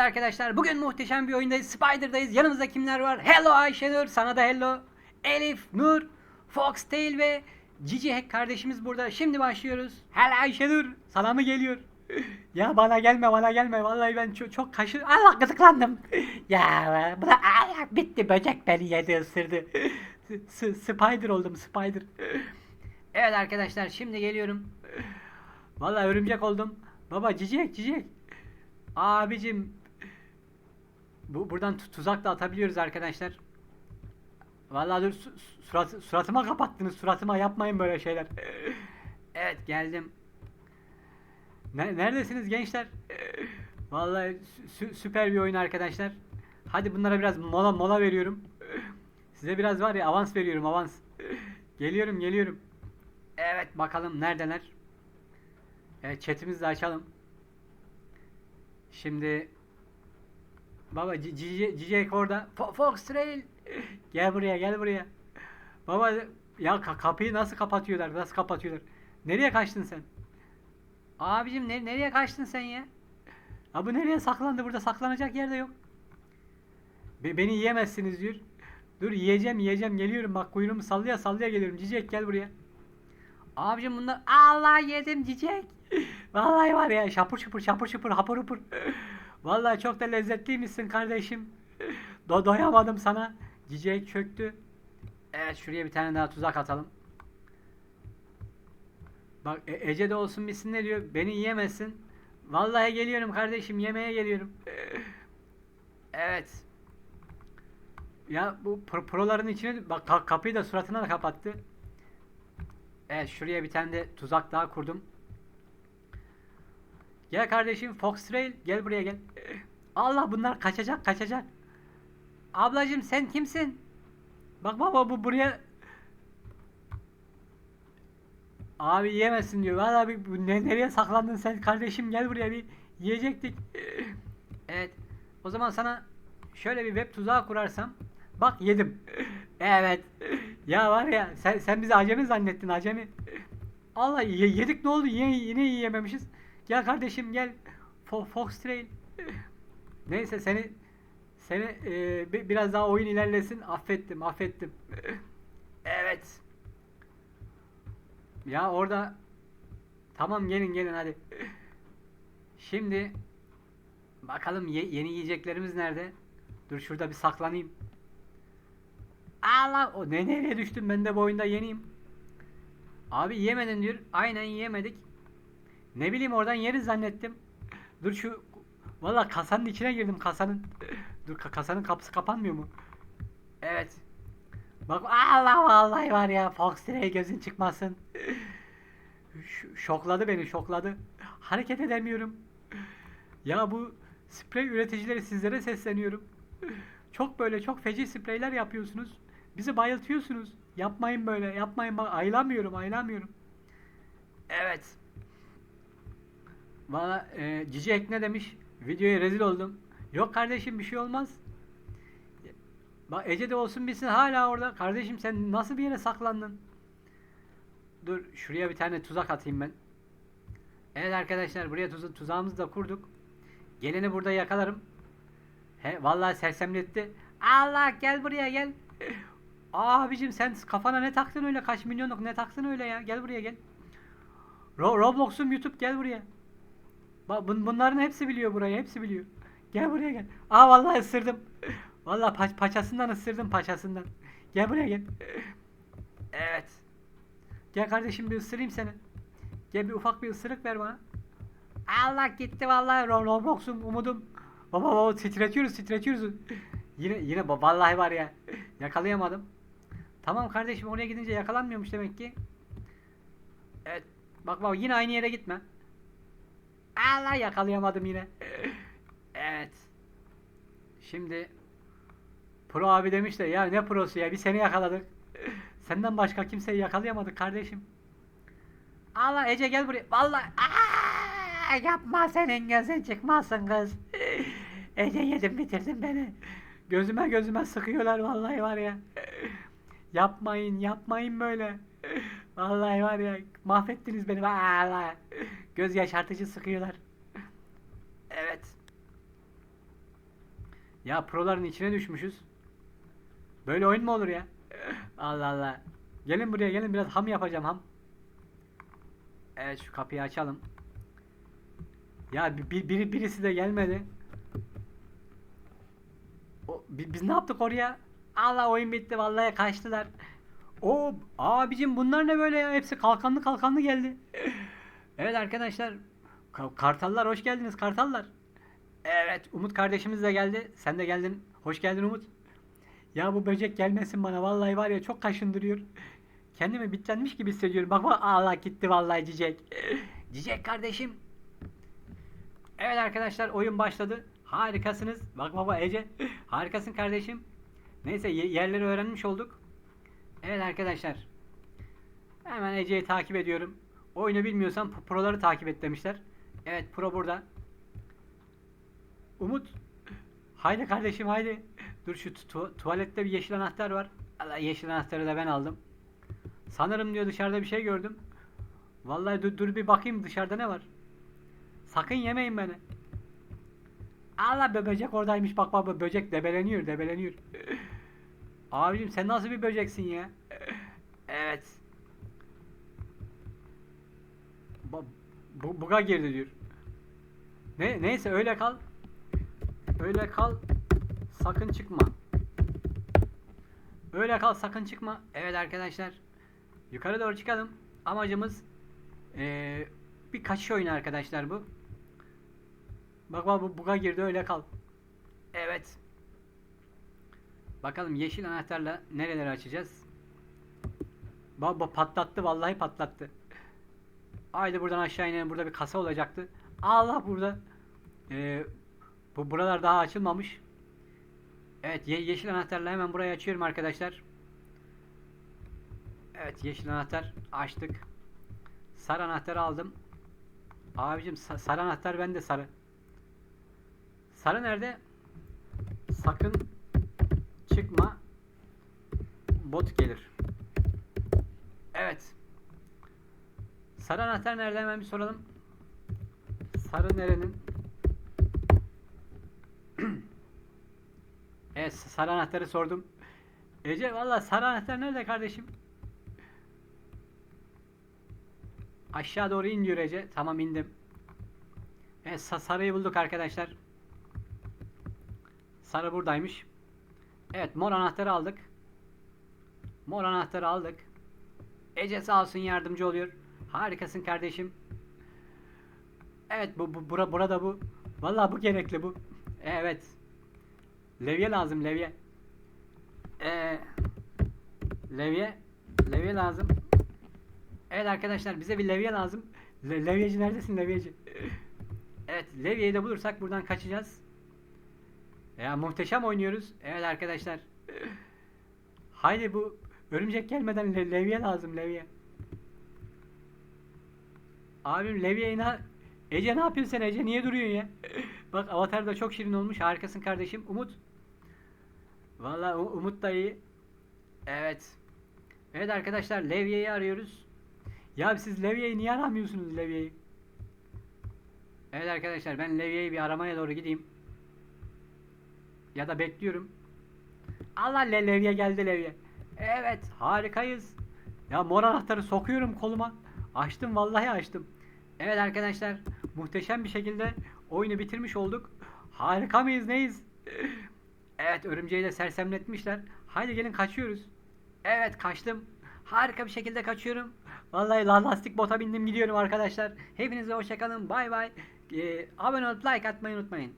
Evet arkadaşlar bugün muhteşem bir oyundayız. Spider'dayız. Yanımızda kimler var? Hello Ayşenur. Sana da hello. Elif, Nur, Foxtail ve Cici Hack kardeşimiz burada. Şimdi başlıyoruz. Hello Ayşenur. Sana mı geliyor? Ya bana gelme bana gelme. Vallahi ben çok, çok kaşı... Allah gıdıklandım. Ya bu da ay, bitti. Böcek beni yedi ısırdı. Spider oldum Spider. Evet arkadaşlar şimdi geliyorum. Vallahi örümcek oldum. Baba cicik cicik. Abicim bu buradan tu- tuzak da atabiliyoruz arkadaşlar. Vallahi dur su- su- surat, suratıma kapattınız. Suratıma yapmayın böyle şeyler. Evet geldim. Ne- neredesiniz gençler? Vallahi sü- süper bir oyun arkadaşlar. Hadi bunlara biraz mola mola veriyorum. Size biraz var ya avans veriyorum avans. Geliyorum geliyorum. Evet bakalım neredeler? Evet chatimizi de açalım. Şimdi Baba Cici orada. Fo- Fox Trail. Gel buraya gel buraya. Baba ya ka- kapıyı nasıl kapatıyorlar? Nasıl kapatıyorlar? Nereye kaçtın sen? Abicim ne- nereye kaçtın sen ya? Ha bu nereye saklandı? Burada saklanacak yer de yok. Be- beni yiyemezsiniz diyor. Dur yiyeceğim yiyeceğim geliyorum bak kuyruğumu sallaya sallaya geliyorum. Cicek gel buraya. Abicim bunlar Allah yedim cicek. Vallahi var ya şapur şupur şapur şupur hapur hupur. Vallahi çok da lezzetliymişsin kardeşim. Do doyamadım sana. Cicek çöktü. Evet şuraya bir tane daha tuzak atalım. Bak E- Ece de olsun bitsin ne diyor? Beni yiyemezsin. Vallahi geliyorum kardeşim yemeğe geliyorum. Evet. Ya bu pro- proların içine bak ka- kapıyı da suratına da kapattı. Evet şuraya bir tane de tuzak daha kurdum. Gel kardeşim Foxtrail gel buraya gel. Allah bunlar kaçacak kaçacak. Ablacım sen kimsin? Bak baba bu buraya Abi yiyemezsin diyor. Valla bu ne, nereye saklandın sen kardeşim gel buraya bir yiyecektik. Evet. O zaman sana şöyle bir web tuzağı kurarsam bak yedim. Evet. Ya var ya sen, sen bizi acemi zannettin acemi. Allah ye- yedik ne oldu yine, yine yiyememişiz. Gel kardeşim gel. Fo Fox Trail. Neyse seni seni e, bi- biraz daha oyun ilerlesin affettim affettim. Evet. Ya orada tamam gelin gelin hadi. Şimdi bakalım ye- yeni yiyeceklerimiz nerede? Dur şurada bir saklanayım. Allah o ne nereye düştüm ben de bu oyunda yeniyim. Abi yemedin diyor. Aynen yiyemedik. Ne bileyim oradan yeriz zannettim. Dur şu valla kasanın içine girdim kasanın. Dur ka- kasanın kapısı kapanmıyor mu? Evet. Bak Allah vallahi var ya Fox direğe gözün çıkmasın. Ş- şokladı beni şokladı. Hareket edemiyorum. Ya bu sprey üreticileri sizlere sesleniyorum. Çok böyle çok feci spreyler yapıyorsunuz. Bizi bayıltıyorsunuz. Yapmayın böyle yapmayın ayılamıyorum ayılamıyorum. Evet. Valla e, Cici Ek ne demiş? Videoya rezil oldum. Yok kardeşim bir şey olmaz. Bak Ece de olsun bilsin hala orada. Kardeşim sen nasıl bir yere saklandın? Dur şuraya bir tane tuzak atayım ben. Evet arkadaşlar buraya tuza tuzağımızı da kurduk. Geleni burada yakalarım. He vallahi sersemletti. Allah gel buraya gel. Abicim sen kafana ne taktın öyle kaç milyonluk ne taktın öyle ya gel buraya gel. Ro Roblox'um YouTube gel buraya. Bun bunların hepsi biliyor burayı hepsi biliyor. Gel buraya gel. Aa vallahi ısırdım. Vallahi paç paçasından ısırdım paçasından. Gel buraya gel. Evet. Gel kardeşim bir ısırayım seni. Gel bir ufak bir ısırık ver bana. Allah gitti vallahi Ro- Roblox'um umudum. Baba baba titretiyoruz titretiyoruz. Yine yine vallahi var ya. Yakalayamadım. Tamam kardeşim oraya gidince yakalanmıyormuş demek ki. Evet. Bak bak yine aynı yere gitme. Allah yakalayamadım yine. Evet. Şimdi Pro abi demiş de ya ne prosu ya bir seni yakaladık. Senden başka kimseyi yakalayamadık kardeşim. Allah Ece gel buraya. Vallahi Aa, yapma senin gözün çıkmasın kız. Ece yedim bitirdin beni. Gözüme gözüme sıkıyorlar vallahi var ya. Yapmayın yapmayın böyle. Vallahi var ya mahvettiniz beni. Vallahi. Göz yaşartıcı sıkıyorlar. Evet. Ya proların içine düşmüşüz. Böyle oyun mu olur ya? Allah Allah. Gelin buraya gelin biraz ham yapacağım ham. Evet şu kapıyı açalım. Ya bir, bir- biri birisi de gelmedi. O, bi- biz ne yaptık oraya? Allah oyun bitti vallahi kaçtılar. O abicim bunlar ne böyle ya? Hepsi kalkanlı kalkanlı geldi. evet arkadaşlar. Ka- Kartallar hoş geldiniz kartallar. Evet Umut kardeşimiz de geldi. Sen de geldin. Hoş geldin Umut. Ya bu böcek gelmesin bana. Vallahi var ya çok kaşındırıyor. Kendimi bitlenmiş gibi hissediyorum. Bak bak Allah gitti vallahi Cicek. Cicek kardeşim. Evet arkadaşlar oyun başladı. Harikasınız. Bak baba Ece. Harikasın kardeşim. Neyse ye- yerleri öğrenmiş olduk. Evet arkadaşlar. Hemen Ece'yi takip ediyorum. Oyunu bilmiyorsan pro- proları takip et demişler. Evet pro burada. Umut. Haydi kardeşim haydi. Dur şu tu- tuvalette bir yeşil anahtar var. Allah yeşil anahtarı da ben aldım. Sanırım diyor dışarıda bir şey gördüm. Vallahi dur, dur bir bakayım dışarıda ne var. Sakın yemeyin beni. Allah be böcek oradaymış bak bak, böcek debeleniyor debeleniyor. Abicim sen nasıl bir böceksin ya? Evet. Bu, bu buga girdi diyor. Ne neyse öyle kal. Öyle kal. Sakın çıkma. Öyle kal sakın çıkma. Evet arkadaşlar. Yukarı doğru çıkalım. Amacımız eee, bir kaçış oyunu arkadaşlar bu. Bak bak bu buga girdi öyle kal. Evet. Bakalım yeşil anahtarla nereleri açacağız? Bak patlattı vallahi patlattı. Haydi buradan aşağı inelim. Burada bir kasa olacaktı. Allah burada. Ee, bu buralar daha açılmamış. Evet ye- yeşil anahtarla hemen burayı açıyorum arkadaşlar. Evet yeşil anahtar açtık. Sarı anahtarı aldım. Abicim sa- sarı anahtar bende sarı. Sarı nerede? Sakın çıkma. Bot gelir. Evet. Sarı anahtar nerede hemen bir soralım. Sarı nerenin? evet sarı anahtarı sordum. Ece valla sarı anahtar nerede kardeşim? Aşağı doğru in diyor Ece. Tamam indim. Evet sa- sarıyı bulduk arkadaşlar. Sarı buradaymış. Evet mor anahtarı aldık. Mor anahtarı aldık. Ece sağ olsun yardımcı oluyor. Harikasın kardeşim. Evet bu, bu bura, burada bu. Vallahi bu gerekli bu. Evet. Levye lazım levye. Ee, levye levye lazım. Evet arkadaşlar bize bir levye lazım. Le- levyeci neredesin levyeci? Evet levyeyi de bulursak buradan kaçacağız. Ya muhteşem oynuyoruz. Evet arkadaşlar. Haydi bu örümcek gelmeden le- levye lazım levye. Abim levye ina Ece ne yapıyorsun sen Ece niye duruyorsun ya? Bak avatar da çok şirin olmuş. Harikasın kardeşim. Umut. Vallahi U- Umut da iyi. Evet. Evet arkadaşlar levyeyi arıyoruz. Ya siz levyeyi niye aramıyorsunuz levyeyi? Evet arkadaşlar ben levyeyi bir aramaya doğru gideyim. Ya da bekliyorum. Allah le levye geldi levye. Evet harikayız. Ya mor anahtarı sokuyorum koluma. Açtım vallahi açtım. Evet arkadaşlar muhteşem bir şekilde oyunu bitirmiş olduk. Harika mıyız neyiz? Evet örümceği de sersemletmişler. Haydi gelin kaçıyoruz. Evet kaçtım. Harika bir şekilde kaçıyorum. Vallahi la- lastik bota bindim gidiyorum arkadaşlar. Hepinize hoşçakalın. Bay bay. Ee, abone olup like atmayı unutmayın.